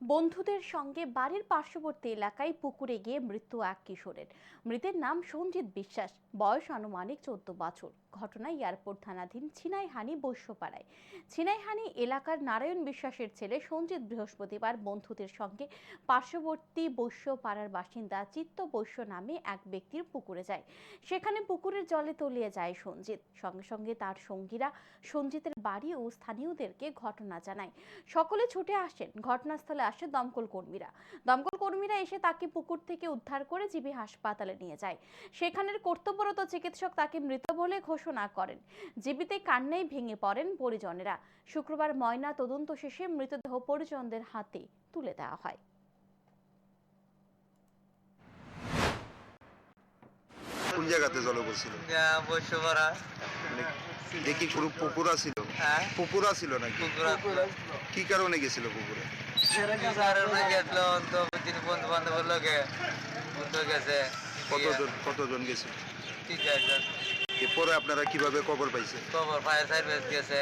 বন্ধুদের সঙ্গে বাড়ির পার্শ্ববর্তী এলাকায় পুকুরে গিয়ে মৃত্যু এক কিশোরের। মৃতের নাম সঞ্জিত বিশ্বাস। বয়স আনুমানিক চোদ্দ বছর। ঘটনায় এয়ারপোর্ট থানাধীন ছিনাইহানি বৈশ্যপাড়ায়। ছিনাইহানি এলাকার নারায়ণ বিশ্বাসের ছেলে সঞ্জিত বৃহস্পতিবার বন্ধুদের সঙ্গে পার্শ্ববর্তী বৈশ্যপাড়ার বাসিন্দা চিত্ত বৈশ্য নামে এক ব্যক্তির পুকুরে যায়। সেখানে পুকুরের জলে তলিয়ে যায় সঞ্জিত। সঙ্গে সঙ্গে তার সঙ্গীরা সঞ্জিতের বাড়ি ও স্থানীয়দেরকে ঘটনা জানায়। সকলে ছুটে আসেন। ঘটনাস্থলে আসে দমকল কর্মীরা। দমকল কর্মীরা এসে তাকে পুকুর থেকে উদ্ধার করে জিবি হাসপাতালে নিয়ে যায়। সেখানের কর্তব্যরত চিকিৎসক তাকে মৃত বলে ঘোষণা করেন। জীবিতে কান্নায় ভেঙে পড়েন পরিজনেরা। শুক্রবার ময়না তদন্ত শেষে মৃতদেহ পরিজনদের হাতে তুলে দেওয়া হয়। কোন জায়গাতে জলে পড়ছিল মানে দেখি কোনো পুকুর ছিল। হ্যাঁ। পুকুর ছিল নাকি? কি কারণে গেছিল পুকুরে? কারণে গেছিল তো তিন বন্ধু বান্ধবের লোকে বন্ধু গেছে কতজন কতজন গেছে? ঠিক আছে এরপরে আপনারা কীভাবে খবর পাইছে? খবর ফায়ার সার্ভিস গেছে।